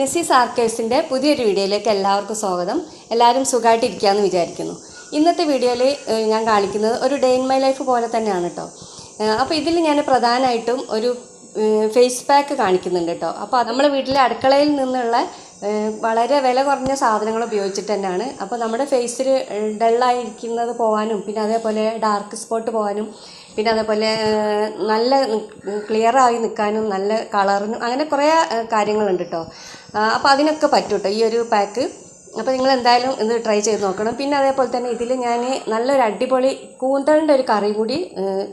നെസീസ് ആർക്കേഴ്സിന്റെ പുതിയൊരു വീഡിയോയിലേക്ക് എല്ലാവർക്കും സ്വാഗതം. എല്ലാവരും സുഖമായിട്ടിരിക്കുകയെന്ന് വിചാരിക്കുന്നു. ഇന്നത്തെ വീഡിയോയിൽ ഞാൻ കാണിക്കുന്നത് ഒരു ഡേ ഇൻ മൈ ലൈഫ് പോലെ തന്നെയാണ് കേട്ടോ അപ്പോൾ ഇതിൽ ഞാൻ പ്രധാനമായിട്ടും ഒരു ഫേസ് പാക്ക് കാണിക്കുന്നുണ്ട് കേട്ടോ അപ്പോൾ നമ്മുടെ വീട്ടിലെ അടുക്കളയിൽ നിന്നുള്ള വളരെ വില കുറഞ്ഞ സാധനങ്ങൾ ഉപയോഗിച്ചിട്ട് തന്നെയാണ്. അപ്പോൾ നമ്മുടെ ഫേസിൽ ഡള്ളായിരിക്കുന്നത് പോകാനും പിന്നെ അതേപോലെ ഡാർക്ക് സ്പോട്ട് പോകാനും പിന്നെ അതേപോലെ നല്ല ക്ലിയറായി നിൽക്കാനും നല്ല കളറിനും അങ്ങനെ കുറേ കാര്യങ്ങളുണ്ട് കേട്ടോ അപ്പോൾ അതിനൊക്കെ പറ്റും കേട്ടോ ഈ ഒരു പാക്ക്. അപ്പോൾ നിങ്ങൾ എന്തായാലും ഇത് ട്രൈ ചെയ്ത് നോക്കണം. പിന്നെ അതേപോലെ തന്നെ ഇതിൽ ഞാൻ നല്ലൊരു അടിപൊളി കൂന്തളിന്റെ ഒരു കറി കൂടി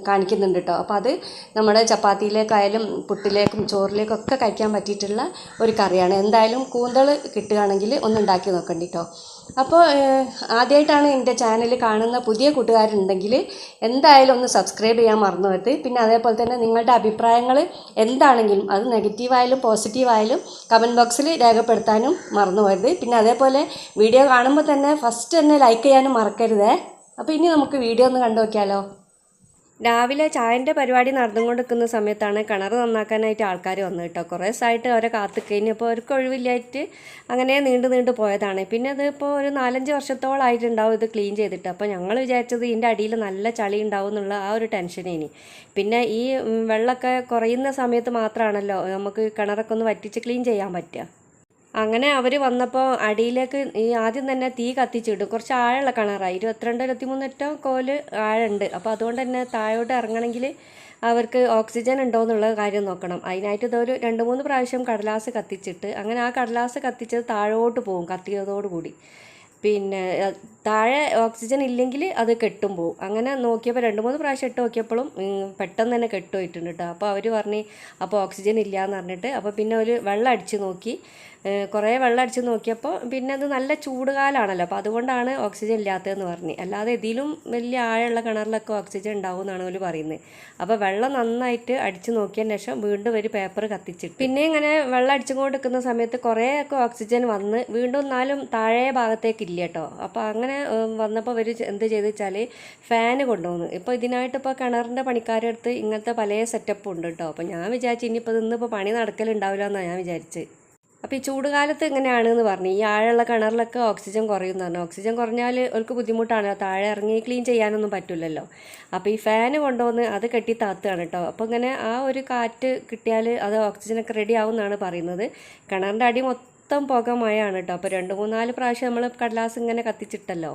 കാണിക്കുന്നുണ്ട് കേട്ടോ അപ്പോൾ അത് നമ്മുടെ ചപ്പാത്തിയിലേക്കായാലും പുട്ടിലേക്കും ചോറിലേക്കും ഒക്കെ കഴിക്കാൻ പറ്റിയിട്ടുള്ള ഒരു കറിയാണ്. എന്തായാലും കൂന്തൾ കിട്ടുകയാണെങ്കിൽ ഒന്ന് ഉണ്ടാക്കി നോക്കണ്ടി കേട്ടോ അപ്പോൾ ആദ്യമായിട്ടാണ് എന്റെ ചാനൽ കാണുന്ന പുതിയ കൂട്ടുകാരുണ്ടെങ്കിൽ എന്തായാലും ഒന്ന് സബ്സ്ക്രൈബ് ചെയ്യാൻ മറന്നു പോകരുത്. പിന്നെ അതേപോലെ തന്നെ നിങ്ങളുടെ അഭിപ്രായങ്ങൾ എന്താണെങ്കിലും അത് നെഗറ്റീവായാലും പോസിറ്റീവായാലും കമന്റ് ബോക്സിൽ രേഖപ്പെടുത്താനും മറന്നു പോകരുത്. പിന്നെ അതേപോലെ വീഡിയോ കാണുമ്പോൾ തന്നെ ഫസ്റ്റ് തന്നെ ലൈക്ക് ചെയ്യാനും മറക്കരുതേ. അപ്പോൾ ഇനി നമുക്ക് വീഡിയോ ഒന്ന് കണ്ടു നോക്കിയാലോ രാവിലെ ചായന്റെ പരിപാടി നടന്നുകൊണ്ടിരിക്കുന്ന സമയത്താണ് കിണർ നന്നാക്കാനായിട്ട് ആൾക്കാർ വന്നു കേട്ടോ കുറേ ദിവസമായിട്ട് അവരെ കാത്തു കഴിഞ്ഞപ്പോൾ അവർക്ക് ഒഴിവില്ലായിട്ട് അങ്ങനെ നീണ്ടു നീണ്ടു പോയതാണ്. പിന്നെ അതിപ്പോൾ ഒരു നാലഞ്ച് വർഷത്തോളമായിട്ടുണ്ടാവും ഇത് ക്ലീൻ ചെയ്തിട്ട്. അപ്പോൾ ഞങ്ങൾ വിചാരിച്ചത് ഇതിന്റെ അടിയിൽ നല്ല ചളി ഉണ്ടാവും എന്നുള്ള ആ ഒരു ടെൻഷനേനി പിന്നെ ഈ വെള്ളമൊക്കെ കുറയുന്ന സമയത്ത് മാത്രമാണല്ലോ നമുക്ക് കിണറൊക്കെ ഒന്ന് വറ്റിച്ച് ക്ലീൻ ചെയ്യാൻ പറ്റുക. അങ്ങനെ അവർ വന്നപ്പോൾ അടിയിലേക്ക് ഈ ആദ്യം തന്നെ തീ കത്തിച്ചിടും. കുറച്ച് ആഴമുള്ള കിണറായി ഇരുപത്തിരണ്ട് ഇരുപത്തിമൂന്ന് ഏറ്റവും കോൽ ആഴമുണ്ട് അപ്പോൾ അതുകൊണ്ട് തന്നെ താഴോട്ട് ഇറങ്ങണമെങ്കിൽ അവർക്ക് ഓക്സിജൻ ഉണ്ടോ എന്നുള്ള കാര്യം നോക്കണം. അതിനായിട്ട് ഇതൊരു രണ്ട് മൂന്ന് പ്രാവശ്യം കടലാസ് കത്തിച്ചിട്ട് അങ്ങനെ ആ കടലാസ് കത്തിച്ചത് താഴോട്ട് പോകും കത്തിയതോടുകൂടി. പിന്നെ താഴെ ഓക്സിജൻ ഇല്ലെങ്കിൽ അത് കെട്ടും പോവും. അങ്ങനെ നോക്കിയപ്പോൾ രണ്ട് മൂന്ന് പ്രാവശ്യം ഇട്ട് നോക്കിയപ്പോഴും പെട്ടെന്ന് തന്നെ കെട്ടുപോയിട്ടുണ്ട് കേട്ടോ അപ്പോൾ അവർ പറഞ്ഞ് അപ്പോൾ ഓക്സിജൻ ഇല്ല എന്ന് പറഞ്ഞിട്ട്. അപ്പോൾ പിന്നെ ഒരു വെള്ളം അടിച്ച് നോക്കി. കുറേ വെള്ളം അടിച്ച് നോക്കിയപ്പോൾ പിന്നെ അത് നല്ല ചൂട് കാലാണല്ലോ അപ്പോൾ അതുകൊണ്ടാണ് ഓക്സിജൻ ഇല്ലാത്തതെന്ന് പറഞ്ഞ്. അല്ലാതെ ഇതിലും വലിയ ആഴമുള്ള കിണറിലൊക്കെ ഓക്സിജൻ ഉണ്ടാവും എന്നാണ് അവർ പറയുന്നത്. അപ്പോൾ വെള്ളം നന്നായിട്ട് അടിച്ച് നോക്കിയതിന് ശേഷം വീണ്ടും ഒരു പേപ്പർ കത്തിച്ചിട്ട്. പിന്നെ ഇങ്ങനെ വെള്ളം അടിച്ചുകൊണ്ട് നിൽക്കുന്ന സമയത്ത് കുറേയൊക്കെ ഓക്സിജൻ വന്ന് വീണ്ടും എന്നാലും താഴെ ഭാഗത്തേക്ക് ഇല്ല കേട്ടോ അപ്പോൾ അങ്ങനെ വന്നപ്പോൾ അവർ എന്ത് ചെയ്തു വെച്ചാൽ ഫാന് കൊണ്ടുവന്നു. ഇപ്പോൾ ഇതിനായിട്ട് ഇപ്പോൾ കിണറിന്റെ പണിക്കാരുടെ അടുത്ത് ഇങ്ങനത്തെ പല സെറ്റപ്പും ഉണ്ട് കേട്ടോ അപ്പോൾ ഞാൻ വിചാരിച്ചു ഇനിയിപ്പോൾ ഇന്നിപ്പോൾ പണി നടക്കലുണ്ടാവില്ല എന്നാണ് ഞാൻ വിചാരിച്ചത് അപ്പോൾ ഈ ചൂടുകാലത്ത് ഇങ്ങനെയാണെന്ന് പറഞ്ഞു. ഈ ആഴമുള്ള കിണറിലൊക്കെ ഓക്സിജൻ കുറയും എന്ന് പറഞ്ഞു. ഓക്സിജൻ കുറഞ്ഞാൽ അവർക്ക് ബുദ്ധിമുട്ടാണ്. താഴെ ഇറങ്ങി ക്ലീൻ ചെയ്യാനൊന്നും പറ്റില്ലല്ലോ അപ്പോൾ ഈ ഫാന് കൊണ്ടുവന്ന് അത് കെട്ടി താത്തുകയാണ് കേട്ടോ അപ്പോൾ ഇങ്ങനെ ആ ഒരു കാറ്റ് കിട്ടിയാൽ അത് ഓക്സിജനൊക്കെ റെഡി ആവും എന്നാണ് പറയുന്നത്. കിണറിന്റെ അടി മൊത്തം പുക മഴയാണ് കേട്ടോ അപ്പോൾ രണ്ട് മൂന്നാൽ പ്രാവശ്യം നമ്മൾ കടലാസ് ഇങ്ങനെ കത്തിച്ചിട്ടല്ലോ.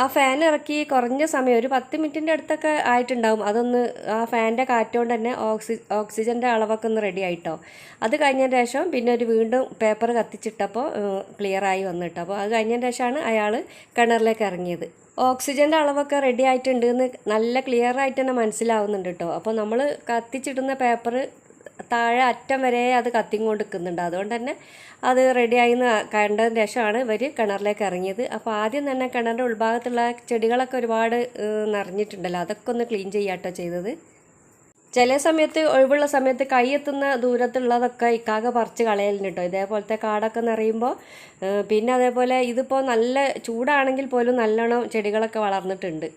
ആ ഫാൻ ഇറക്കി കുറഞ്ഞ സമയം ഒരു പത്ത് മിനിറ്റിന്റെ അടുത്തൊക്കെ ആയിട്ടുണ്ടാവും. അതൊന്ന് ആ ഫാനിന്റെ കാറ്റുകൊണ്ട് തന്നെ ഓക്സി ഓക്സിജന്റെ അളവൊക്കെ ഒന്ന് റെഡി ആയിട്ടോ അത് കഴിഞ്ഞതിന് ശേഷം പിന്നെ ഒരു വീണ്ടും പേപ്പർ കത്തിച്ചിട്ടപ്പോൾ ക്ലിയർ ആയി വന്നിട്ടോ അപ്പോൾ അത് കഴിഞ്ഞതിന് ശേഷമാണ് അയാൾ കിണറിലേക്ക് ഇറങ്ങിയത്. ഓക്സിജന്റെ അളവൊക്കെ റെഡി ആയിട്ടുണ്ട് എന്ന് നല്ല ക്ലിയർ ആയിട്ട് തന്നെ മനസ്സിലാവുന്നുണ്ട് കേട്ടോ അപ്പോൾ നമ്മൾ കത്തിച്ചിടുന്ന പേപ്പർ താഴെ അറ്റം വരെ അത് കത്തിങ്ങോണ്ട് നിൽക്കുന്നുണ്ട്. അതുകൊണ്ട് തന്നെ അത് റെഡിയായി എന്ന് കണ്ടതിന് ശേഷമാണ് ഇവർ കിണറിലേക്ക് ഇറങ്ങിയത്. അപ്പോൾ ആദ്യം തന്നെ കിണറിന്റെ ഉൾഭാഗത്തുള്ള ചെടികളൊക്കെ ഒരുപാട് നിറഞ്ഞിട്ടുണ്ടല്ലോ. അതൊക്കെ ഒന്ന് ക്ലീൻ ചെയ്യാട്ടോ ചെയ്തത്. ചില സമയത്ത് ഒഴിവുള്ള സമയത്ത് കൈയെത്തുന്ന ദൂരത്തുള്ളതൊക്കെ ഇക്കാക പറിച്ച് കളയലുണ്ട് കേട്ടോ ഇതേപോലത്തെ കാടൊക്കെ നിറയുമ്പോൾ പിന്നെ അതേപോലെ ഇതിപ്പോൾ നല്ല ചൂടാണെങ്കിൽ പോലും നല്ലോണം ചെടികളൊക്കെ വളർന്നിട്ടുണ്ട്.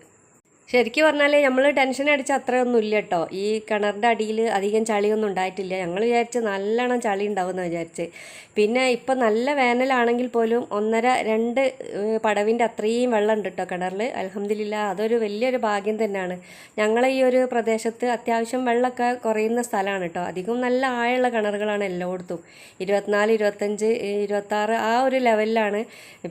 ശരിക്കും പറഞ്ഞാൽ നമ്മൾ ടെൻഷൻ അടിച്ച അത്രയൊന്നും ഇല്ല കേട്ടോ ഈ കിണറിന്റെ അടിയിൽ അധികം ചളിയൊന്നും ഉണ്ടായിട്ടില്ല. ഞങ്ങൾ വിചാരിച്ച് നല്ലോണം ചളി ഉണ്ടാവുമെന്ന് വിചാരിച്ച്. പിന്നെ ഇപ്പം നല്ല വേനലാണെങ്കിൽ പോലും ഒന്നര രണ്ട് പടവിന്റെ അത്രയും വെള്ളം ഉണ്ട് കേട്ടോ കിണറിൽ അലഹമില്ല അതൊരു വലിയൊരു ഭാഗ്യം തന്നെയാണ്. ഞങ്ങളെ ഈ ഒരു പ്രദേശത്ത് അത്യാവശ്യം വെള്ളമൊക്കെ കുറയുന്ന സ്ഥലമാണ് കേട്ടോ അധികം നല്ല ആഴമുള്ള കിണറുകളാണ് എല്ലായിടത്തും. ഇരുപത്തിനാല് ഇരുപത്തഞ്ച് ഇരുപത്താറ് ആ ഒരു ലെവലിലാണ്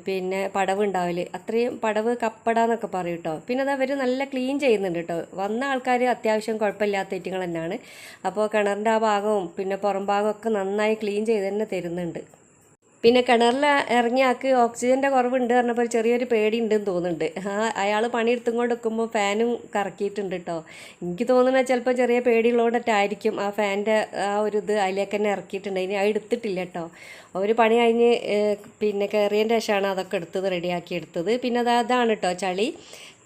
പിന്നെ പടവ് ഉണ്ടാവൽ അത്രയും പടവ് കപ്പട എന്നൊക്കെ പറയും കേട്ടോ പിന്നെ അത് അവർ നല്ല ക്ലീൻ ചെയ്യുന്നുണ്ട് കേട്ടോ. വന്ന ആൾക്കാർ അത്യാവശ്യം കുഴപ്പമില്ലാത്ത ഐറ്റങ്ങൾ തന്നെയാണ്. അപ്പോൾ കിണറിന്റെ ആ ഭാഗവും പിന്നെ പുറം ഭാഗവും ഒക്കെ നന്നായി ക്ലീൻ ചെയ്ത് തന്നെ തരുന്നുണ്ട്. പിന്നെ കിണറിൽ ഇറങ്ങിയ ആൾക്ക് ഓക്സിജന്റെ കുറവുണ്ട് പറഞ്ഞപ്പോൾ ചെറിയൊരു പേടി ഉണ്ടെന്ന് തോന്നുന്നുണ്ട്. ആ അയാൾ പണിയെടുത്തും കൊണ്ട് വെക്കുമ്പോൾ ഫാനും കറക്കിയിട്ടുണ്ട് കേട്ടോ. എനിക്ക് തോന്നുന്നത് ചിലപ്പോൾ ചെറിയ പേടിയുള്ളതുകൊണ്ടായിരിക്കും ആ ഫാനിന്റെ ആ ഒരു ഇത് അതിലേക്ക് തന്നെ ഇറക്കിയിട്ടുണ്ട്. ഇനി അത് എടുത്തിട്ടില്ല കേട്ടോ. ഒരു പണി കഴിഞ്ഞ് പിന്നെ കയറിയതിന്റെ ശേഷമാണ് അതൊക്കെ എടുത്തത് റെഡിയാക്കി എടുത്തത്. പിന്നെ അത് അതാണ് കേട്ടോ ചളി.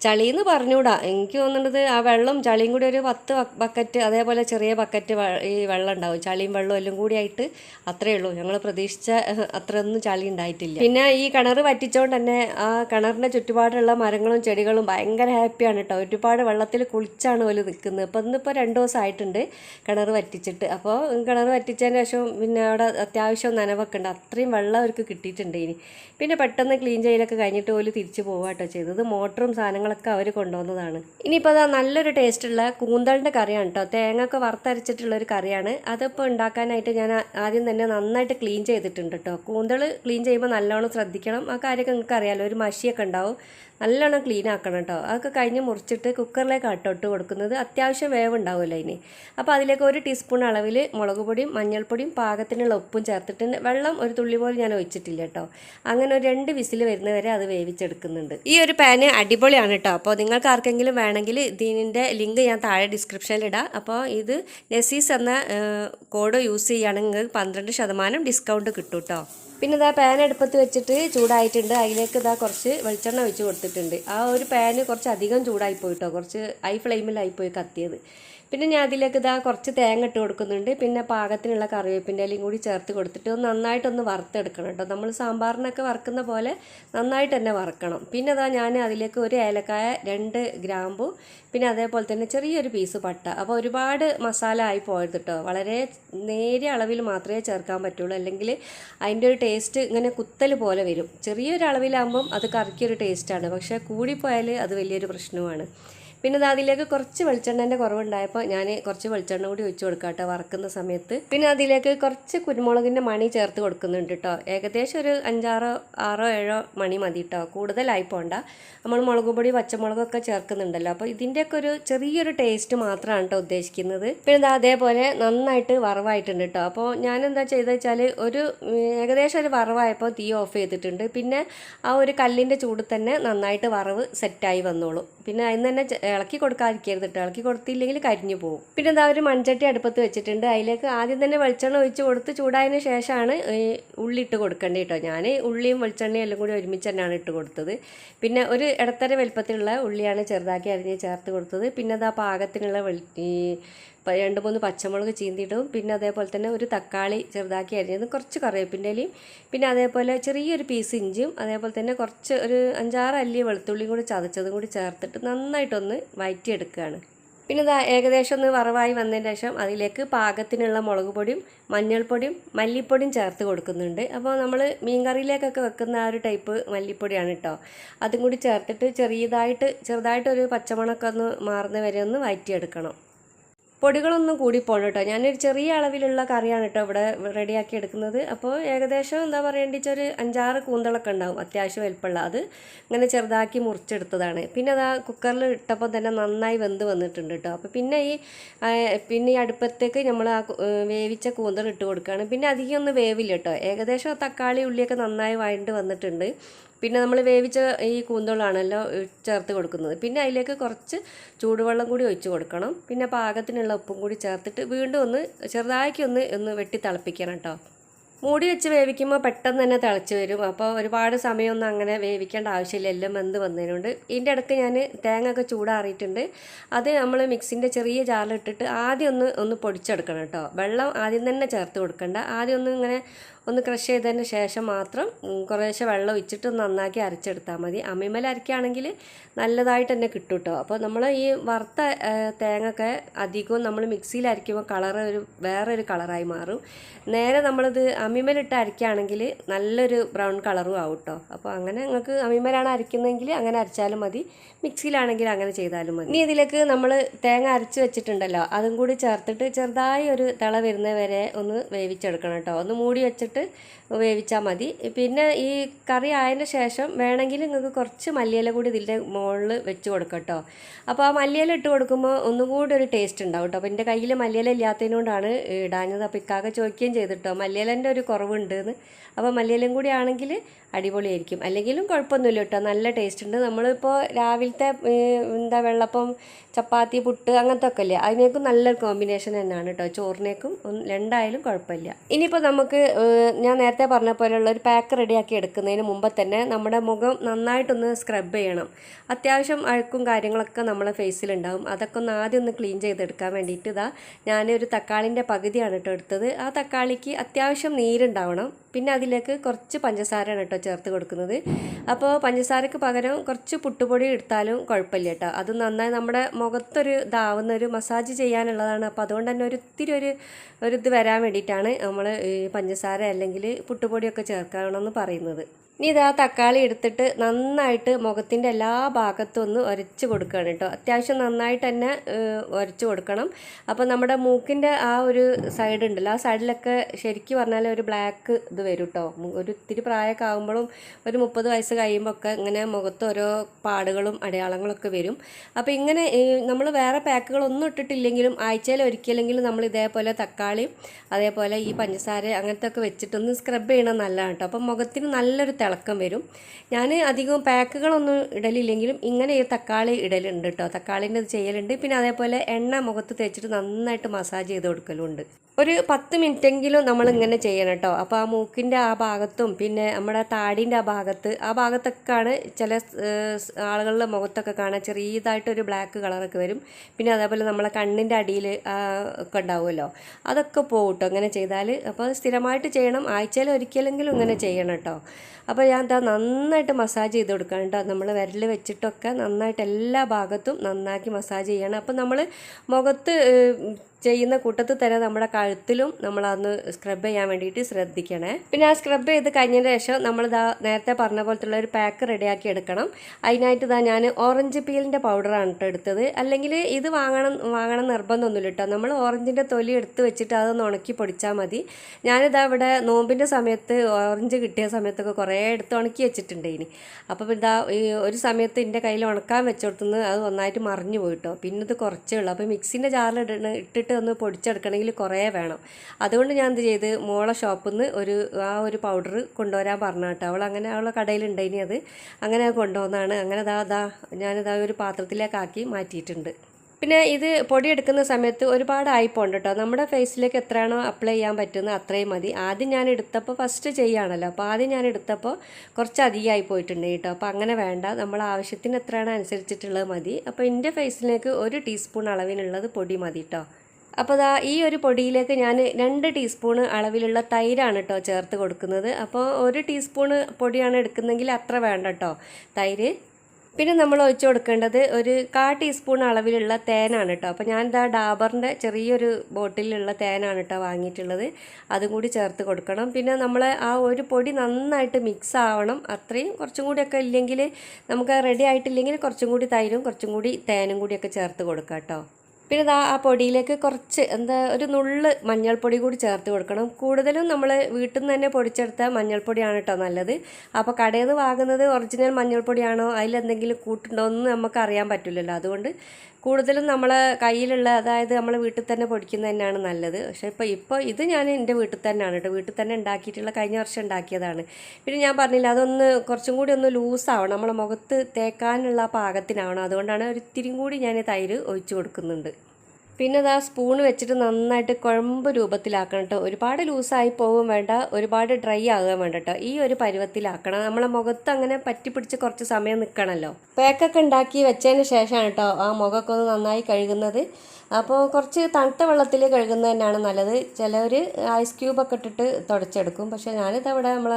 ചളിന്ന് പറഞ്ഞൂടാ. എനിക്ക് തോന്നുന്നത് ആ വെള്ളം ചളിയും കൂടി ഒരു പത്ത് ബക്കറ്റ് അതേപോലെ ചെറിയ ബക്കറ്റ് ഈ വെള്ളം ഉണ്ടാവും. ചളിയും വെള്ളവും എല്ലാം കൂടി ആയിട്ട് അത്രയേ ഉള്ളൂ. ഞങ്ങൾ പ്രതീക്ഷിച്ച അത്രയൊന്നും ചളി ഉണ്ടായിട്ടില്ല. പിന്നെ ഈ കിണർ വറ്റിച്ചോണ്ട് തന്നെ ആ കിണറിന്റെ ചുറ്റുപാടുള്ള മരങ്ങളും ചെടികളും ഭയങ്കര ഹാപ്പിയാണ് കേട്ടോ ഒരുപാട് വെള്ളത്തിൽ കുളിച്ചാണ് പോലെ നിൽക്കുന്നത്. അപ്പോൾ ഇന്നിപ്പോൾ രണ്ട് ദിവസം ആയിട്ടുണ്ട് കിണർ വറ്റിച്ചിട്ട്. അപ്പോൾ കിണർ വറ്റിച്ചതിന് ശേഷം പിന്നെ അവിടെ അത്യാവശ്യം നനവൊക്കെ ഉണ്ട്. അത്രയും വെള്ളം അവർക്ക് കിട്ടിയിട്ടുണ്ട് ഇനി. പിന്നെ പെട്ടെന്ന് ക്ലീൻ ചെയ്യലൊക്കെ കഴിഞ്ഞിട്ട് ഓൽ തിരിച്ച് പോവാട്ടോ ചെയ്തത്. മോട്ടറും സാധനങ്ങളൊക്കെ അവർ കൊണ്ടുവന്നതാണ്. ഇനിയിപ്പോൾ അതാ നല്ലൊരു ടേസ്റ്റുള്ള കൂന്തളിന്റെ കറിയാണ് കേട്ടോ തേങ്ങ ഒക്കെ വറുത്തരച്ചിട്ടുള്ള ഒരു കറിയാണ്. അതിപ്പോൾ ഉണ്ടാക്കാനായിട്ട് ഞാൻ ആദ്യം തന്നെ നന്നായിട്ട് ക്ലീൻ ചെയ്തിട്ടുണ്ട് കേട്ടോ കൂന്തൾ ക്ലീൻ ചെയ്യുമ്പോൾ നല്ലോണം ശ്രദ്ധിക്കണം. ആ കാര്യമൊക്കെ നിങ്ങൾക്ക് അറിയാമല്ലോ ഒരു മഷിയൊക്കെ ഉണ്ടാവും. നല്ലോണം ക്ലീൻ ആക്കണം കേട്ടോ അതൊക്കെ കഴിഞ്ഞ് മുറിച്ചിട്ട് കുക്കറിലേക്ക് അട്ടോട്ട് കൊടുക്കുന്നത്. അത്യാവശ്യം വേവുണ്ടാവുമല്ലോ അതിന് അപ്പോൾ അതിലേക്ക് ഒരു ടീസ്പൂൺ അളവിൽ മുളക് പൊടിയും മഞ്ഞൾപ്പൊടിയും പാകത്തിനുള്ള ഉപ്പും ചേർത്തിട്ട് വെള്ളം ഒരു തുള്ളി പോലും ഞാൻ ഒഴിച്ചിട്ടില്ല കേട്ടോ അങ്ങനെ ഒരു രണ്ട് വിസിൽ വരുന്നവരെ അത് വേവിച്ചെടുക്കുന്നുണ്ട്. ഈ ഒരു പാന് അടിപൊളിയാണ് കേട്ടോ അപ്പോൾ നിങ്ങൾക്ക് ആർക്കെങ്കിലും വേണമെങ്കിൽ ഇതിന്റെ ലിങ്ക് ഞാൻ താഴെ ഡിസ്ക്രിപ്ഷനിൽ ഇടാം. അപ്പോൾ ഇത് നെസീസ് എന്ന കോഡ് യൂസ് ചെയ്യുകയാണെങ്കിൽ പന്ത്രണ്ട് ശതമാനം ഡിസ്കൗണ്ട് കിട്ടും കേട്ടോ പിന്നെ ഇതാ പാൻ അടുപ്പത്ത് വെച്ചിട്ട് ചൂടായിട്ടുണ്ട്. അതിലേക്ക് ഇതാ കുറച്ച് വെളിച്ചെണ്ണ ഒഴിച്ച് കൊടുത്തിട്ടുണ്ട്. ആ ഒരു പാന് കുറച്ച് അധികം ചൂടായി പോയിട്ടോ കുറച്ച് ഹൈ ഫ്ലെയിമിലായിപ്പോയി കത്തിയത്. പിന്നെ ഞാൻ അതിലേക്ക് ഇതാ കുറച്ച് തേങ്ങ ഇട്ട് കൊടുക്കുന്നുണ്ട്. പിന്നെ പാകത്തിനുള്ള കറിവേപ്പിന്റെ ഇലയും കൂടി ചേർത്ത് കൊടുത്തിട്ട് ഒന്ന് നന്നായിട്ടൊന്ന് വറുത്തെടുക്കണം കേട്ടോ. നമ്മൾ സാമ്പാറിനൊക്കെ വറുക്കുന്ന പോലെ നന്നായിട്ട് തന്നെ വറുക്കണം. പിന്നെ അതാ ഞാൻ അതിലേക്ക് ഒരു ഏലക്കായ രണ്ട് ഗ്രാമ്പു പിന്നെ അതേപോലെ തന്നെ ചെറിയൊരു പീസ് പട്ട. അപ്പോൾ ഒരുപാട് മസാല ആയി പോയത് കേട്ടോ. വളരെ നേരിയ അളവിൽ മാത്രമേ ചേർക്കാൻ പറ്റുള്ളൂ. അല്ലെങ്കിൽ അതിന്റെ ഒരു ടേസ്റ്റ് ഇങ്ങനെ കുത്തൽ പോലെ വരും. ചെറിയൊരു അളവിലാകുമ്പം അത് കറിക്കൊരു ടേസ്റ്റാണ്. പക്ഷേ കൂടിപ്പോയാൽ അത് വലിയൊരു പ്രശ്നമാണ്. പിന്നെ അതിലേക്ക് കുറച്ച് വെളിച്ചെണ്ണേന്റെ കുറവുണ്ടായപ്പോൾ ഞാൻ കുറച്ച് വെളിച്ചെണ്ണ കൂടി ഒഴിച്ച് കൊടുക്കാം കേട്ടോ വറക്കുന്ന സമയത്ത്. പിന്നെ അതിലേക്ക് കുറച്ച് കുരുമുളകിന്റെ മണി ചേർത്ത് കൊടുക്കുന്നുണ്ട് കേട്ടോ ഏകദേശം ഒരു അഞ്ചാറോ ആറോ ഏഴോ മണി മതി കേട്ടോ കൂടുതലായി പോണ്ട. നമ്മൾ മുളക് പൊടി പച്ചമുളകൊക്കെ ചേർക്കുന്നുണ്ടല്ലോ. അപ്പോൾ ഇതിന്റെയൊക്കെ ഒരു ചെറിയൊരു ടേസ്റ്റ് മാത്രമാണ് കേട്ടോ ഉദ്ദേശിക്കുന്നത്. പിന്നെ അതേപോലെ നന്നായിട്ട് വറവായിട്ടുണ്ട് കേട്ടോ അപ്പോൾ ഞാൻ എന്താ ചെയ്തത് വെച്ചാൽ ഒരു ഏകദേശം ഒരു വറവായപ്പോൾ തീ ഓഫ് ചെയ്തിട്ടുണ്ട്. പിന്നെ ആ ഒരു കല്ലിന്റെ ചൂട് തന്നെ നന്നായിട്ട് വറവ് സെറ്റായി വന്നോളൂ. പിന്നെ അതിന് തന്നെ ഇളക്കി കൊടുക്കാതിരിക്കരുത് കേട്ടോ ഇളക്കി കൊടുത്തില്ലെങ്കിൽ കരിഞ്ഞു പോകും പിന്നെ എന്താ ഒരു മൺചട്ടി അടുപ്പത്ത് വെച്ചിട്ടുണ്ട്. അതിലേക്ക് ആദ്യം തന്നെ വെളിച്ചെണ്ണ ഒഴിച്ച് കൊടുത്ത് ചൂടായതിന് ശേഷമാണ് ഉള്ളി ഇട്ട് കൊടുക്കേണ്ടത് കേട്ടോ ഞാൻ ഉള്ളിയും വെളിച്ചെണ്ണയും എല്ലാം കൂടി ഒരുമിച്ച് തന്നെയാണ് ഇട്ട് കൊടുത്തത്. പിന്നെ ഒരു ഇടത്തര വലുപ്പത്തിലുള്ള ഉള്ളിയാണ് ചെറുതാക്കി അരിഞ്ഞ് ചേർത്ത് കൊടുത്തത്. പിന്നെ അതാ പാകത്തിനുള്ള വെളി രണ്ട് മൂന്ന് പച്ചമുളക് ചീന്തിയിടും. പിന്നെ അതേപോലെ തന്നെ ഒരു തക്കാളി ചെറുതാക്കി അരിഞ്ഞതും കുറച്ച് കറിവേപ്പിന്റെ ഇലയും പിന്നെ അതേപോലെ ചെറിയൊരു പീസ് ഇഞ്ചിയും അതേപോലെ തന്നെ കുറച്ച് ഒരു അഞ്ചാറ് അല്ലി വെളുത്തുള്ളിയും കൂടി ചതച്ചതും കൂടി ചേർത്തിട്ട് നന്നായിട്ടൊന്ന് വയറ്റിയെടുക്കുകയാണ്. പിന്നെ ഇതാ ഏകദേശം ഒന്ന് വറവായി വന്നതിന് ശേഷം അതിലേക്ക് പാകത്തിനുള്ള മുളക് പൊടിയും മഞ്ഞൾപ്പൊടിയും മല്ലിപ്പൊടിയും ചേർത്ത് കൊടുക്കുന്നുണ്ട്. അപ്പോൾ നമ്മൾ മീൻ കറിയിലേക്കൊക്കെ വെക്കുന്ന ആ ഒരു ടൈപ്പ് മല്ലിപ്പൊടിയാണ് കേട്ടോ. അതും കൂടി ചേർത്തിട്ട് ചെറിയതായിട്ട് ചെറുതായിട്ടൊരു പച്ചമുളക്കൊന്ന് മാറുന്ന വരെ ഒന്ന് വഴറ്റിയെടുക്കണം പൊടികളൊന്നും കൂടി പോകണം കേട്ടോ ഞാനൊരു ചെറിയ അളവിലുള്ള കറിയാണ് കേട്ടോ ഇവിടെ റെഡിയാക്കി എടുക്കുന്നത്. അപ്പോൾ ഏകദേശം എന്താ പറയേണ്ടിച്ച ഒരു അഞ്ചാറ് കൂന്തളൊക്കെ ഉണ്ടാവും അത്യാവശ്യം വലുപ്പമുള്ള. അത് ഇങ്ങനെ ചെറുതാക്കി മുറിച്ചെടുത്തതാണ്. പിന്നെ അത് ആ കുക്കറിൽ ഇട്ടപ്പോൾ തന്നെ നന്നായി വെന്ത് വന്നിട്ടുണ്ട് കേട്ടോ അപ്പോൾ പിന്നെ ഈ പിന്നെ ഈ അടുപ്പത്തേക്ക് നമ്മൾ ആ വേവിച്ച കൂന്തൽ ഇട്ട് കൊടുക്കുകയാണ്. പിന്നെ അധികം ഒന്നും വേവില്ല കേട്ടോ ഏകദേശം തക്കാളി ഉള്ളിയൊക്കെ നന്നായി വഴണ്ട് വന്നിട്ടുണ്ട്. പിന്നെ നമ്മൾ വേവിച്ച ഈ കൂന്തളാണല്ലോ ചേർത്ത് കൊടുക്കുന്നത്. പിന്നെ അതിലേക്ക് കുറച്ച് ചൂടുവെള്ളം കൂടി ഒഴിച്ച് കൊടുക്കണം. പിന്നെ പാകത്തിനുള്ള ഉപ്പും കൂടി ചേർത്തിട്ട് വീണ്ടും ഒന്ന് ചെറുതാക്കി ഒന്ന് ഒന്ന് വെട്ടി തിളപ്പിക്കണം കേട്ടോ മൂടി വെച്ച് വേവിക്കുമ്പോൾ പെട്ടെന്ന് തന്നെ തിളച്ച് വരും. അപ്പോൾ ഒരുപാട് സമയമൊന്നും അങ്ങനെ വേവിക്കേണ്ട ആവശ്യമില്ല. എല്ലാം വെന്ത് വന്നതിനുണ്ട് ഇതിന്റെ ഇടയ്ക്ക് ഞാൻ തേങ്ങ ഒക്കെ ചൂടാറിയിട്ടുണ്ട്. അത് നമ്മൾ മിക്സിന്റെ ചെറിയ ജാറിലിട്ടിട്ട് ആദ്യം ഒന്ന് ഒന്ന് പൊടിച്ചെടുക്കണം കേട്ടോ വെള്ളം ആദ്യം തന്നെ ചേർത്ത് കൊടുക്കണ്ട. ആദ്യം ഒന്ന് ഇങ്ങനെ ഒന്ന് ക്രഷ് ചെയ്തതിന് ശേഷം മാത്രം കുറേശ്ശെ വെള്ളം ഒഴിച്ചിട്ട് നന്നാക്കി അരച്ചെടുത്താൽ മതി. അമ്മിമേൽ അരക്കുകയാണെങ്കിൽ നല്ലതായിട്ട് തന്നെ കിട്ടും കേട്ടോ അപ്പോൾ നമ്മൾ ഈ വറുത്ത തേങ്ങയൊക്കെ അധികവും നമ്മൾ മിക്സിയിൽ അരയ്ക്കുമ്പോൾ കളറ് ഒരു വേറൊരു കളറായി മാറും. നേരെ നമ്മളിത് അമ്മിമേലിട്ട് അരയ്ക്കുകയാണെങ്കിൽ നല്ലൊരു ബ്രൗൺ കളറും ആവും കേട്ടോ അപ്പോൾ അങ്ങനെ നിങ്ങൾക്ക് അമ്മിമേലാണ് അരയ്ക്കുന്നതെങ്കിൽ അങ്ങനെ അരച്ചാലും മതി. മിക്സിയിലാണെങ്കിൽ അങ്ങനെ ചെയ്താലും മതി. ഇനി ഇതിലേക്ക് നമ്മൾ തേങ്ങ അരച്ച് വെച്ചിട്ടുണ്ടല്ലോ. അതും കൂടി ചേർത്തിട്ട് ചെറുതായി ഒരു തിള വരുന്നത് വരെ ഒന്ന് വേവിച്ചെടുക്കണം കേട്ടോ ഒന്ന് മൂടി വെച്ചിട്ട് വേവിച്ചാൽ മതി. പിന്നെ ഈ കറി ആയതിന് ശേഷം വേണമെങ്കിൽ നിങ്ങൾക്ക് കുറച്ച് മല്ലിയില കൂടി ഇതിന്റെ മുകളിൽ വെച്ച് കൊടുക്കാം കേട്ടോ. അപ്പോൾ ആ മല്ലിയില ഇട്ട് കൊടുക്കുമ്പോൾ ഒന്നും കൂടി ഒരു ടേസ്റ്റ് ഉണ്ടാവും കേട്ടോ. അപ്പോൾ എന്റെ കയ്യിൽ മല്ലിയില ഇല്ലാത്തതിനോടാണ് ഇടാഞ്ഞത്. അപ്പോൾ ഇക്കാക്ക ചോദിക്കുകയും ചെയ്തിട്ടോ മല്ലിയിലന്റെ ഒരു കുറവുണ്ട് എന്ന്. അപ്പോൾ മല്ലിയിലും കൂടി ആണെങ്കിൽ അടിപൊളിയായിരിക്കും. അല്ലെങ്കിലും കുഴപ്പമൊന്നുമില്ല കേട്ടോ. നല്ല ടേസ്റ്റ് ഉണ്ട്. നമ്മളിപ്പോൾ രാവിലത്തെ എന്താ വെള്ളപ്പം ചപ്പാത്തി പുട്ട് അങ്ങനത്തെ ഒക്കെ അല്ലേ അതിനേക്കും നല്ലൊരു കോമ്പിനേഷൻ തന്നെയാണ് കേട്ടോ. ചോറിനേക്കും രണ്ടായാലും കുഴപ്പമില്ല. ഇനിയിപ്പോൾ നമുക്ക് ഞാൻ നേരത്തെ പറഞ്ഞ പോലെയുള്ള ഒരു പാക്ക് റെഡിയാക്കി എടുക്കുന്നതിന് മുമ്പ് തന്നെ നമ്മുടെ മുഖം നന്നായിട്ടൊന്ന് സ്ക്രബ് ചെയ്യണം. അത്യാവശ്യം അഴുക്കും കാര്യങ്ങളൊക്കെ നമ്മളെ ഫേസിലുണ്ടാവും അതൊക്കെ ഒന്ന് ആദ്യം ഒന്ന് ക്ലീൻ ചെയ്തെടുക്കാൻ വേണ്ടിയിട്ട് ഇതാ ഞാനൊരു തക്കാളിന്റെ പകുതിയാണ് കേട്ടോ എടുത്തത്. ആ തക്കാളിക്ക് അത്യാവശ്യം നീരുണ്ടാവണം. പിന്നെ അതിലേക്ക് കുറച്ച് പഞ്ചസാരയാണ് കേട്ടോ ചേർത്ത് കൊടുക്കുന്നത്. അപ്പോൾ പഞ്ചസാരക്ക് പകരം കുറച്ച് പുട്ടുപൊടി എടുത്താലും കുഴപ്പമില്ല കേട്ടോ. അത് നന്നായി നമ്മുടെ മുഖത്തൊരു ഇതാവുന്ന ഒരു മസാജ് ചെയ്യാനുള്ളതാണ്. അപ്പോൾ അതുകൊണ്ട് തന്നെ ഒരു ഇത്തിരി ഒരു ഒരു ഇത് വരാൻ വേണ്ടിയിട്ടാണ് നമ്മൾ പഞ്ചസാര അല്ലെങ്കിൽ പുട്ടുപൊടിയൊക്കെ ചേർക്കണമെന്ന് പറയുന്നത്. ഇനി ഇതാ തക്കാളി എടുത്തിട്ട് നന്നായിട്ട് മുഖത്തിന്റെ എല്ലാ ഭാഗത്തും ഒന്ന് ഉരച്ച് കൊടുക്കുകയാണ് കേട്ടോ. അത്യാവശ്യം നന്നായിട്ട് തന്നെ ഉരച്ച് കൊടുക്കണം. അപ്പോൾ നമ്മുടെ മൂക്കിന്റെ ആ ഒരു സൈഡ് ഉണ്ടല്ലോ ആ സൈഡിലൊക്കെ ശരിക്കും പറഞ്ഞാൽ ഒരു ബ്ലാക്ക് ഇത് വരും കേട്ടോ. ഒരു ഇത്തിരി പ്രായമൊക്കെ ആകുമ്പോഴും ഒരു മുപ്പത് വയസ്സ് കഴിയുമ്പോൾ ഒക്കെ ഇങ്ങനെ മുഖത്ത് ഓരോ പാടുകളും അടയാളങ്ങളൊക്കെ വരും. അപ്പോൾ ഇങ്ങനെ നമ്മൾ വേറെ പാക്കുകളൊന്നും ഇട്ടിട്ടില്ലെങ്കിലും ആഴ്ചയിൽ ഒരിക്കലെങ്കിലും നമ്മൾ ഇതേപോലെ തക്കാളിയും അതേപോലെ ഈ പഞ്ചസാര അങ്ങനത്തെ ഒക്കെ വെച്ചിട്ടൊന്ന് സ്ക്രബ് ചെയ്യണം നല്ലതാണ് കേട്ടോ. അപ്പോൾ മുഖത്തിന് നല്ലൊരു തിളക്കം വരും. ഞാൻ അധികം പാക്കുകളൊന്നും ഇടലില്ലെങ്കിലും ഇങ്ങനെ ഈ തക്കാളി ഇടലുണ്ട് കേട്ടോ തക്കാളിന്റെ ഇത് ചെയ്യലുണ്ട്. പിന്നെ അതേപോലെ എണ്ണ മുഖത്ത് തേച്ചിട്ട് നന്നായിട്ട് മസാജ് ചെയ്ത് കൊടുക്കലുണ്ട്. ഒരു പത്ത് മിനിറ്റെങ്കിലും നമ്മൾ ഇങ്ങനെ ചെയ്യണം കേട്ടോ. അപ്പോൾ ആ മൂക്കിന്റെ ആ ഭാഗത്തും പിന്നെ നമ്മുടെ താടിന്റെ ആ ഭാഗത്ത് ആ ഭാഗത്തൊക്കെയാണ് ചില ആളുകളുടെ മുഖത്തൊക്കെ കാണാൻ ചെറിയതായിട്ടൊരു ബ്ലാക്ക് കളറൊക്കെ വരും. പിന്നെ അതേപോലെ നമ്മളെ കണ്ണിന്റെ അടിയിൽ ഒക്കെ ഉണ്ടാവുമല്ലോ. അതൊക്കെ പോകും കേട്ടോ ഇങ്ങനെ ചെയ്താൽ അപ്പോൾ സ്ഥിരമായിട്ട് ചെയ്യണം. ആഴ്ചയിൽ ഒരിക്കലെങ്കിലും ഇങ്ങനെ ചെയ്യണം കേട്ടോ. അപ്പോൾ ഞാൻ എന്താ നന്നായിട്ട് മസാജ് ചെയ്ത് കൊടുക്കണം കേട്ടോ. നമ്മൾ വിരൽ വെച്ചിട്ടൊക്കെ നന്നായിട്ട് എല്ലാ ഭാഗത്തും നന്നാക്കി മസാജ് ചെയ്യണം. അപ്പോൾ നമ്മൾ മുഖത്ത് ചെയ്യുന്ന കൂട്ടത്തിൽ തന്നെ നമ്മുടെ കഴുത്തിലും നമ്മൾ അന്ന് സ്ക്രബ് ചെയ്യാൻ വേണ്ടിയിട്ട് ശ്രദ്ധിക്കണേ. പിന്നെ ആ സ്ക്രബ് ചെയ്ത് കഴിഞ്ഞതിന് ശേഷം നമ്മൾ ഇതാ നേരത്തെ പറഞ്ഞ പോലത്തുള്ള ഒരു പാക്ക് റെഡിയാക്കി എടുക്കണം. അതിനായിട്ട് ഇതാ ഞാൻ ഓറഞ്ച് പീലിന്റെ പൗഡറാണ് കേട്ടോ എടുത്തത്. അല്ലെങ്കിൽ ഇത് വാങ്ങണം വാങ്ങണം നിർബന്ധമൊന്നുമില്ല കേട്ടോ നമ്മൾ ഓറഞ്ചിന്റെ തൊലി എടുത്ത് വെച്ചിട്ട് അതൊന്ന് ഉണക്കി പൊടിച്ചാൽ മതി. ഞാനിതാ ഇവിടെ നോമ്പിന്റെ സമയത്ത് ഓറഞ്ച് കിട്ടിയ സമയത്തൊക്കെ കുറേ എടുത്ത് ഉണക്കി വെച്ചിട്ടുണ്ട് ഇനി. അപ്പോൾ ഇതാ ഈ ഒരു സമയത്ത് എന്റെ കയ്യിൽ ഉണക്കാൻ വെച്ചോടത്തുനിന്ന് അത് നന്നായിട്ട് മറിഞ്ഞു പോയിട്ടോ പിന്നെ ഇത് കുറച്ചേ ഉള്ളൂ. അപ്പോൾ മിക്സിന്റെ ജാറിൽ ഇടണ ഇട്ടിട്ട് ഒന്ന് പൊടിച്ചെടുക്കണമെങ്കിൽ കുറേ വേണം. അതുകൊണ്ട് ഞാൻ എന്ത് ചെയ്ത് മോളെ ഷോപ്പിൽ നിന്ന് ഒരു ആ ഒരു പൗഡർ കൊണ്ടുവരാൻ പറഞ്ഞു കേട്ടോ. അവൾ അങ്ങനെ അവളെ കടയിലുണ്ടായിനി അത്. അങ്ങനെ കൊണ്ടുവന്നാണ്. അങ്ങനെ ദാ ദാ ഞാനിതാ ഒരു പാത്രത്തിലേക്കാക്കി മാറ്റിയിട്ടുണ്ട്. പിന്നെ ഇത് പൊടിയെടുക്കുന്ന സമയത്ത് ഒരുപാട് ആയിപ്പോണ്ട് കേട്ടോ. നമ്മുടെ ഫേസിലേക്ക് എത്രയാണോ അപ്ലൈ ചെയ്യാൻ പറ്റുന്നത് അത്രയും മതി. ആദ്യം ഞാൻ എടുത്തപ്പോൾ ഫസ്റ്റ് ചെയ്യുകയാണല്ലോ. അപ്പോൾ ആദ്യം ഞാൻ എടുത്തപ്പോൾ കുറച്ച് അധികമായി പോയിട്ടുണ്ട് കേട്ടോ. അപ്പോൾ അങ്ങനെ വേണ്ട. നമ്മൾ ആവശ്യത്തിന് എത്രയാണോ അനുസരിച്ചിട്ടുള്ളത് മതി. അപ്പോൾ എന്റെ ഫേസിലേക്ക് ഒരു ടീസ്പൂൺ അളവിനുള്ളത് പൊടി മതി കേട്ടോ. അപ്പോൾ ദാ ഈ ഒരു പൊടിയിലേക്ക് ഞാൻ രണ്ട് ടീസ്പൂണ് അളവിലുള്ള തൈരാണ് കേട്ടോ ചേർത്ത് കൊടുക്കുന്നത്. അപ്പോൾ ഒരു ടീസ്പൂണ് പൊടിയാണ് എടുക്കുന്നതെങ്കിൽ അത്ര വേണ്ട കേട്ടോ തൈര്. പിന്നെ നമ്മൾ ഒഴിച്ചു കൊടുക്കേണ്ടത് ഒരു കാ ടീസ്പൂൺ അളവിലുള്ള തേനാണ് കേട്ടോ. അപ്പോൾ ഞാനിതാ ഡാബറിന്റെ ചെറിയൊരു ബോട്ടിലുള്ള തേനാണ് കേട്ടോ വാങ്ങിയിട്ടുള്ളത്. അതും കൂടി ചേർത്ത് കൊടുക്കണം. പിന്നെ നമ്മൾ ആ ഒരു പൊടി നന്നായിട്ട് മിക്സ് ആവണം. അത്രയും കുറച്ചും കൂടിയൊക്കെ ഇല്ലെങ്കിൽ നമുക്ക് റെഡി ആയിട്ടില്ലെങ്കിൽ കുറച്ചും കൂടി തൈരും കുറച്ചും കൂടി തേനും കൂടിയൊക്കെ ചേർത്ത് കൊടുക്കാം കേട്ടോ. പിന്നെ ഇതാ ആ പൊടിയിലേക്ക് കുറച്ച് എന്താ ഒരു നുള്ള് മഞ്ഞൾപ്പൊടി കൂടി ചേർത്ത് കൊടുക്കണം. കൂടുതലും നമ്മൾ വീട്ടിൽ നിന്ന് തന്നെ പൊടിച്ചെടുത്ത മഞ്ഞൾപ്പൊടിയാണ് കേട്ടോ നല്ലത്. അപ്പോൾ കടയിൽ നിന്ന് വാങ്ങുന്നത് ഒറിജിനൽ മഞ്ഞൾപ്പൊടിയാണോ? അതിലെന്തെങ്കിലും കൂട്ടുണ്ടോ എന്ന് നമുക്ക് അറിയാൻ പറ്റില്ലല്ലോ. അതുകൊണ്ട് കൂടുതലും നമ്മൾ കയ്യിലുള്ള അതായത് നമ്മൾ വീട്ടിൽ തന്നെ പൊടിക്കുന്നത് തന്നെയാണ് നല്ലത്. പക്ഷേ ഇപ്പോൾ ഇപ്പോൾ ഇത് ഞാൻ എന്റെ വീട്ടിൽ തന്നെയാണ് കേട്ടോ. വീട്ടിൽ തന്നെ ഉണ്ടാക്കിയിട്ടുള്ള കഴിഞ്ഞ വർഷം ഉണ്ടാക്കിയതാണ്. പിന്നെ ഞാൻ പറഞ്ഞില്ല അതൊന്ന് കുറച്ചും കൂടി ഒന്ന് ലൂസാവണം നമ്മളെ മുഖത്ത് തേക്കാനുള്ള പാകത്തിനാവണം. അതുകൊണ്ടാണ് ഒരു ഇത്തിരിയും കൂടി ഞാൻ തൈര് ഒഴിച്ചു കൊടുക്കുന്നുണ്ട്. പിന്നെ അത് ആ സ്പൂൺ വെച്ചിട്ട് നന്നായിട്ട് കുഴമ്പ് രൂപത്തിലാക്കണം കേട്ടോ ഒരുപാട് ലൂസായി പോവും വേണ്ട ഒരുപാട് ഡ്രൈ ആകുകയും വേണ്ട കേട്ടോ ഈ ഒരു പരുവത്തിലാക്കണം. നമ്മളെ മുഖത്ത് അങ്ങനെ പറ്റി പിടിച്ച് കുറച്ച് സമയം നിൽക്കണമല്ലോ പേക്കൊക്കെ ഉണ്ടാക്കി വെച്ചതിന് ശേഷമാണ് കേട്ടോ ആ മുഖമൊക്കെ ഒന്ന് നന്നായി കഴുകുന്നത്. അപ്പോൾ കുറച്ച് തണുത്ത വെള്ളത്തിൽ കഴുകുന്നത് തന്നെയാണ് നല്ലത്. ചിലവർ ഐസ് ക്യൂബൊക്കെ ഇട്ടിട്ട് തുടച്ചെടുക്കും. പക്ഷേ ഞാനിത് അവിടെ നമ്മൾ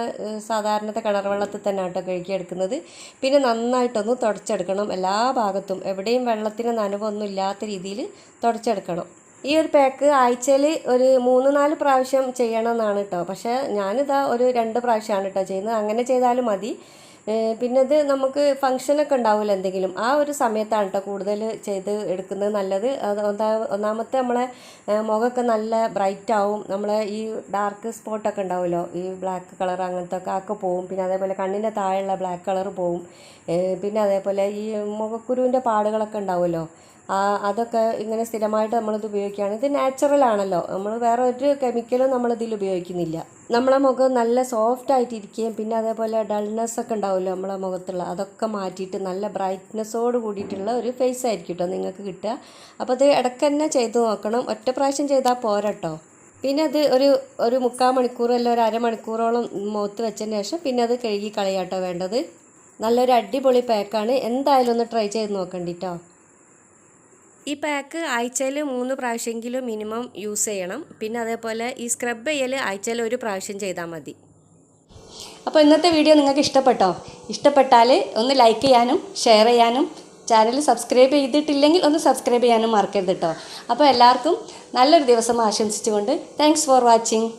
സാധാരണത്തെ കിണർ വെള്ളത്തിൽ തന്നെ കേട്ടോ കഴുകിയെടുക്കുന്നത് പിന്നെ നന്നായിട്ടൊന്ന് തുടച്ചെടുക്കണം. എല്ലാ ഭാഗത്തും എവിടെയും വെള്ളത്തിന് നനവൊന്നും ഇല്ലാത്ത രീതിയിൽ തുടച്ചെടുക്കണം. ഈ ഒരു പാക്ക് ആഴ്ചയിൽ ഒരു മൂന്ന് നാല് പ്രാവശ്യം ചെയ്യണം എന്നാണ് കേട്ടോ പക്ഷേ ഞാനിതാ ഒരു രണ്ട് പ്രാവശ്യമാണ് കേട്ടോ ചെയ്യുന്നത്. അങ്ങനെ ചെയ്താലും മതി. പിന്നെ ഇത് നമുക്ക് ഫംഗ്ഷനൊക്കെ ഉണ്ടാവില്ല എന്തെങ്കിലും? ആ ഒരു സമയത്താണ് കേട്ടോ കൂടുതൽ ചെയ്ത് എടുക്കുന്നത് നല്ലത്. ഒന്നാമത്തെ നമ്മളെ മുഖമൊക്കെ നല്ല ബ്രൈറ്റ് ആവും. നമ്മളെ ഈ ഡാർക്ക് സ്പോട്ടൊക്കെ ഉണ്ടാവുമല്ലോ ഈ ബ്ലാക്ക് കളർ അങ്ങനത്തെ ഒക്കെ ഒക്കെ പോവും. പിന്നെ അതേപോലെ കണ്ണിന്റെ താഴെയുള്ള ബ്ലാക്ക് കളർ പോവും. പിന്നെ അതേപോലെ ഈ മുഖക്കുരുവിന്റെ പാടുകളൊക്കെ ഉണ്ടാവുമല്ലോ അതൊക്കെ ഇങ്ങനെ സ്ഥിരമായിട്ട് നമ്മളിത് ഉപയോഗിക്കുകയാണ്. ഇത് നാച്ചുറൽ ആണല്ലോ. നമ്മൾ വേറെ ഒരു കെമിക്കലും നമ്മളിതിൽ ഉപയോഗിക്കുന്നില്ല. നമ്മളെ മുഖം നല്ല സോഫ്റ്റ് ആയിട്ടിരിക്കുകയും പിന്നെ അതേപോലെ ഡൾനെസ് ഒക്കെ ഉണ്ടാവുമല്ലോ നമ്മളെ മുഖത്തുള്ള. അതൊക്കെ മാറ്റിയിട്ട് നല്ല ബ്രൈറ്റ്നെസ്സോട് കൂടിയിട്ടുള്ള ഒരു ഫേസ് ആയിരിക്കും കേട്ടോ നിങ്ങൾക്ക് കിട്ടുക. അപ്പോൾ അത് ഇടയ്ക്ക് തന്നെ ചെയ്ത് നോക്കണം. ഒറ്റ പ്രാവശ്യം ചെയ്താൽ പോരട്ടോ പിന്നെ അത് ഒരു ഒരു മുക്കാൽ മണിക്കൂർ അല്ല ഒരു അരമണിക്കൂറോളം മുഖത്ത് വെച്ചതിന് ശേഷം പിന്നെ അത് കഴുകി കളയാട്ടോ വേണ്ടത്. നല്ലൊരു അടിപൊളി പാക്കാണ് എന്തായാലും ഒന്ന് ട്രൈ ചെയ്ത് നോക്കണ്ടിട്ടോ ഈ പാക്ക് ആഴ്ചയിൽ മൂന്ന് പ്രാവശ്യമെങ്കിലും മിനിമം യൂസ് ചെയ്യണം. പിന്നെ അതേപോലെ ഈ സ്ക്രബ് ചെയ്യൽ ആഴ്ചയിൽ ഒരു പ്രാവശ്യം ചെയ്താൽ മതി. അപ്പോൾ ഇന്നത്തെ വീഡിയോ നിങ്ങൾക്ക് ഇഷ്ടപ്പെട്ടോ? ഇഷ്ടപ്പെട്ടാൽ ഒന്ന് ലൈക്ക് ചെയ്യാനും ഷെയർ ചെയ്യാനും ചാനൽ സബ്സ്ക്രൈബ് ചെയ്തിട്ടില്ലെങ്കിൽ ഒന്ന് സബ്സ്ക്രൈബ് ചെയ്യാനും മറക്കരുത് കേട്ടോ അപ്പോൾ എല്ലാവർക്കും നല്ലൊരു ദിവസം ആശംസിച്ചുകൊണ്ട് താങ്ക്സ് ഫോർ വാച്ചിങ്